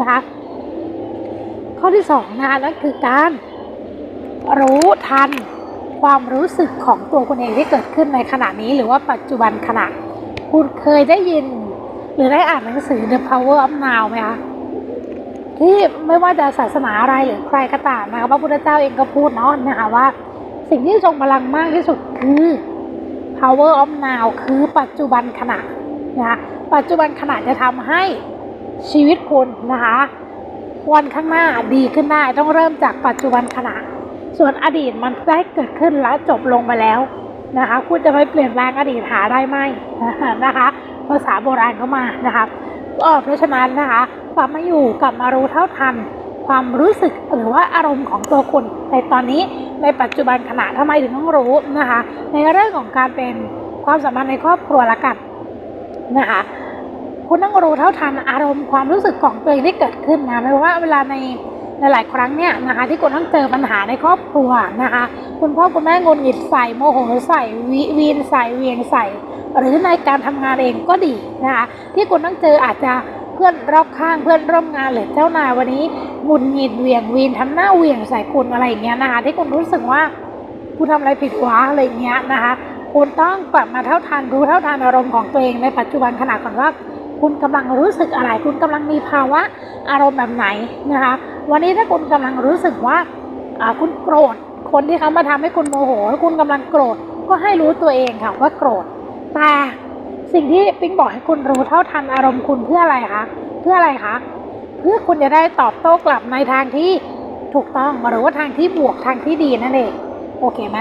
นะคะข้อที่สองนะคะนั่นคือการรู้ทันความรู้สึกของตัวคุณเองที่เกิดขึ้นในขณะนี้ หรือว่าปัจจุบันขณะคุณเคยได้ยิน หรือได้อ่านหนังสือ The Power of Now ไหมคะที่ไม่ว่าจะศาสนาอะไรหรือใครก็ตามนะคะพระพุทธเจ้าเองก็พูดเนาะนะคะว่า สิ่งที่ทรงพลังมากที่สุดคือ power of now คือปัจจุบันขณะนะคะปัจจุบันขณะจะทำให้ ชีวิตคุณนะคะวันข้างหน้าดีขึ้นได้ต้องเริ่มจากปัจจุบันขณะ ส่วนอดีตมันได้เกิดขึ้นและจบลงไปแล้วนะคะ คุณจะไปเปลี่ยนแปลงอดีตหาได้ไหมนะคะภาษาโบราณก็มานะคะก็เพราะฉะนั้นนะคะกลับมาอยู่กลับมารู้เท่าทัน ความรู้สึกหรือว่าอารมณ์ของตัวคุณในตอนนี้ในปัจจุบันขณะทำไมถึงต้องรู้นะคะ ในเรื่องของการเป็นความสัมพันธ์ในครอบครัวละกันนะคะ คุณต้องรู้เท่าทันอารมณ์ความรู้สึกของตัวเองที่เกิดขึ้นนะไม่ว่าเวลาในหลายครั้งเนี่ยนะคะ ที่คุณต้องเจอปัญหาในครอบครัวนะคะ คุณพ่อคุณแม่งนหงิดใส่โมโหใส่วิวีนใส่เวียงใส่ หรือในการทำงานเองก็ดีนะคะที่คุณต้องเจออาจจะเพื่อนรอบข้างเพื่อนร่วมงานหรือเจ้านายวันนี้หงุดหงิดเวียงวีนทำหน้าเวียงใส่คุณอะไรอย่างเงี้ยนะคะที่คุณรู้สึกว่าคุณทำอะไรผิดวะอะไรอย่างเงี้ยนะคะคุณต้องกลับมาเท่าทันรู้เท่าทันอารมณ์ของตัวเองในปัจจุบันขณะก่อนว่า คุณกำลังรู้สึกอะไร คุณกำลังมีภาวะอารมณ์แบบไหนนะคะ วันนี้ถ้าคุณกำลังรู้สึกว่าคุณโกรธ คนที่เขามาทำให้คุณโมโหคุณกำลังโกรธก็ให้รู้ตัวเองค่ะว่าโกรธแต่สิ่งที่ปิ๊งบอกให้คุณรู้เท่าทันอารมณ์คุณเพื่ออะไรคะเพื่ออะไรคะเพื่อคุณจะได้ตอบโต้กลับในทางที่ถูกต้องหรือว่าทางที่บวกทางที่ดีนั่นเองโอเคไหม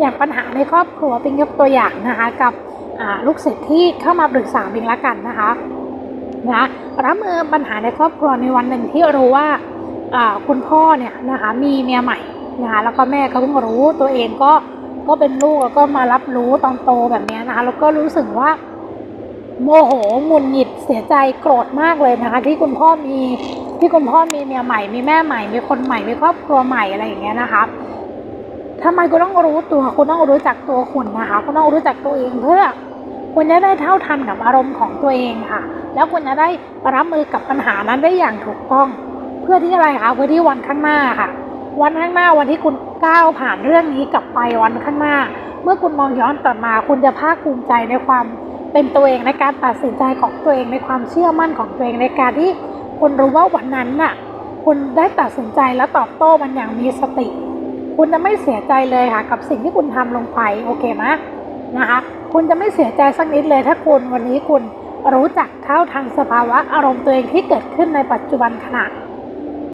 อย่างปัญหาในครอบครัวปิ๊งยกตัวอย่างนะคะ กับลูกศิษย์ที่เข้ามาปรึกษาปิ๊งละกันนะคะ นะรับมือปัญหาในครอบครัวในวันหนึ่งที่รู้ว่าคุณพ่อเนี่ยนะคะมีเมียใหม่นะคะแล้วก็แม่เขาเพิ่งรู้ตัวเองก็ก็เป็นลูกแล้วก็มารับรู้ตอนโตแบบนี้นะคะแล้วก็รู้สึกว่า โมโหหงุนหงิดเสียใจโกรธมากเลยนะคะ ที่คุณพ่อมีที่คุณพ่อมีเมียใหม่ มีแม่ใหม่ มีคนใหม่มีครอบครัวใหม่อะไรอย่างเงี้ยนะคะทำไมคุณต้องรู้ตัวคุณต้องรู้จักตัวคุณนะคะคุณต้องรู้จักตัวเองเพื่อคุณจะได้เท่าทันกับอารมณ์ของตัวเองค่ะ แล้วคุณจะได้รับมือกับปัญหานั้นได้อย่างถูกต้อง เพื่อที่อะไรคะเพื่อที่วันข้างหน้าค่ะ วันข้างหน้าวันที่คุณก้าวผ่านเรื่องนี้กลับไปวันข้างหน้า เมื่อคุณมองย้อนกลับมา คุณจะภาคภูมิใจในความเป็นตัวเองในการตัดสินใจของตัวเองในความเชื่อมั่นของตัวเองในการที่คุณรู้ว่าวันนั้นน่ะคุณได้ตัดสินใจและตอบโต้มันอย่างมีสติ คุณจะไม่เสียใจเลยค่ะกับสิ่งที่คุณทำลงไปโอเคไหมนะคะ คุณจะไม่เสียใจสักนิดเลยถ้าคุณวันนี้คุณ รู้จักเท่าทางสภาวะอารมณ์ตัวเองที่เกิดขึ้นในปัจจุบันขณะ